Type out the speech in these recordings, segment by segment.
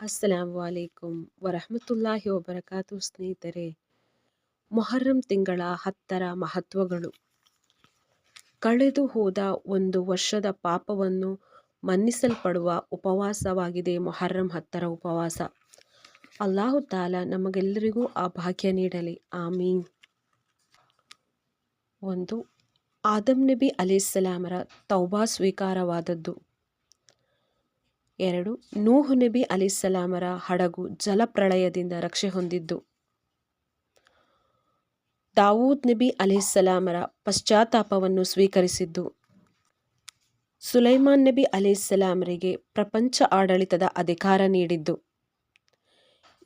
ಅಸ್ಸಲಾಮು ಅಲೈಕುಂ ವರಹಮತುಲ್ಲಾಹಿ ವಬರಕಾತು ಸ್ನೇಹಿತರೆ ಮೊಹರ್ರಂ ತಿಂಗಳ ಹತ್ತರ ಮಹತ್ವಗಳು. ಕಳೆದು ಹೋದ ಒಂದು ವರ್ಷದ ಪಾಪವನ್ನು ಮನ್ನಿಸಲ್ಪಡುವ ಉಪವಾಸವಾಗಿದೆ ಮೊಹರ್ರಂ ಹತ್ತರ ಉಪವಾಸ. ಅಲ್ಲಾಹು ತಾಲ ನಮಗೆಲ್ಲರಿಗೂ ಆ ಭಾಗ್ಯ ನೀಡಲಿ. ಆಮೀನ್. ಒಂದು ಆದಮ್ ನಬಿ ಅಲಿಸ್ಸಲಾಮರ ತೌಬಾ ಸ್ವೀಕಾರವಾದದ್ದು. ಎರಡು, ನೂಹು ನಬಿ ಅಲಿಸ್ಸಲಾಮರ ಹಡಗು ಜಲಪ್ರಳಯದಿಂದ ರಕ್ಷೆ ಹೊಂದಿದ್ದು. ದಾವೂದ್ ನಬಿ ಅಲಿಸ್ಸಲಾಮರ ಪಶ್ಚಾತ್ತಾಪವನ್ನು ಸ್ವೀಕರಿಸಿದ್ದು. ಸುಲೈಮಾನ್ ನಬಿ ಅಲಿಸ್ಸಲಾಮರಿಗೆ ಪ್ರಪಂಚ ಆಡಳಿತದ ಅಧಿಕಾರ ನೀಡಿದ್ದು.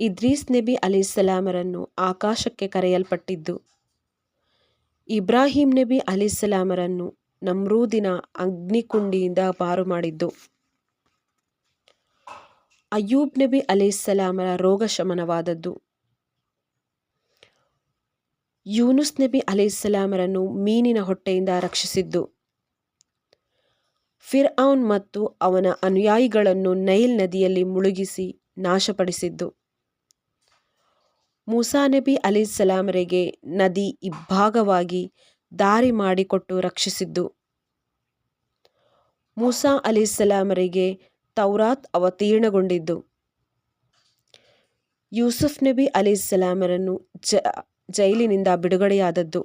ಇದ್ರೀಸ್ ನಬಿ ಅಲಿಸ್ಸಲಾಮರನ್ನು ಆಕಾಶಕ್ಕೆ ಕರೆಯಲ್ಪಟ್ಟಿದ್ದು. ಇಬ್ರಾಹಿಂ ನಬಿ ಅಲಿಸ್ಸಲಾಮರನ್ನು ನಮ್ರೂದಿನ ಅಗ್ನಿಕುಂಡಿಯಿಂದ ಪಾರು ಮಾಡಿದ್ದು. ಅಯ್ಯೂಬ್ ನಬಿ ಅಲೈಹಿಸ್ಸಲಾಮರ ರೋಗ ಶಮನವಾದದ್ದು. ಯೂನುಸ್ ನಬಿ ಅಲೈಹಿಸ್ಸಲಾಮರನ್ನು ಮೀನಿನ ಹೊಟ್ಟೆಯಿಂದ ರಕ್ಷಿಸಿದ್ದು. ಫಿರ್ ಮತ್ತು ಅವನ ಅನುಯಾಯಿಗಳನ್ನು ನೈಲ್ ನದಿಯಲ್ಲಿ ಮುಳುಗಿಸಿ ನಾಶಪಡಿಸಿದ್ದು. ಮೂಸಾ ನಬಿ ಅಲಿಸಲಾಮರಿಗೆ ನದಿ ಇಬ್ಬಾಗವಾಗಿ ದಾರಿ ಮಾಡಿಕೊಟ್ಟು ರಕ್ಷಿಸಿದ್ದು. ಮೂಸಾ ಅಲಿಸಲಾಮರಿಗೆ ತೌರಾತ್ ಅವತೀರ್ಣಗೊಂಡಿದ್ದು. ಯೂಸುಫ್ ನಬಿ ಅಲಿಸಲಾಮರನ್ನು ಜ, ಜೈಲಿನಿಂದ ಬಿಡುಗಡೆಯಾದದ್ದು.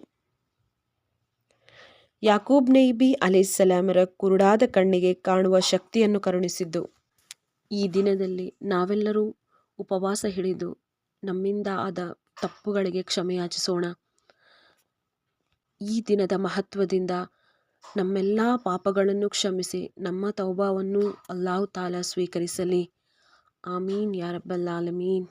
ಯಾಕೂಬ್ ನೈಬಿ ಅಲಿಸಲಾಮರ ಕುರುಡಾದ ಕಣ್ಣಿಗೆ ಕಾಣುವ ಶಕ್ತಿಯನ್ನು ಕರುಣಿಸಿದ್ದು. ಈ ದಿನದಲ್ಲಿ ನಾವೆಲ್ಲರೂ ಉಪವಾಸ ಹಿಡಿದು ನಮ್ಮಿಂದ ಆದ ತಪ್ಪುಗಳಿಗೆ ಕ್ಷಮೆಯಾಚಿಸೋಣ. ಈ ದಿನದ ಮಹತ್ವದಿಂದ ನಮ್ಮೆಲ್ಲ ಪಾಪಗಳನ್ನು ಕ್ಷಮಿಸಿ ನಮ್ಮ ತೌಬಾವನ್ನು ಅಲ್ಲಾಹು ತಾಲ ಸ್ವೀಕರಿಸಲಿ. ಆಮೀನ್ ಯಾ ರಬ್ಬಲ್ ಆಲಮೀನ್.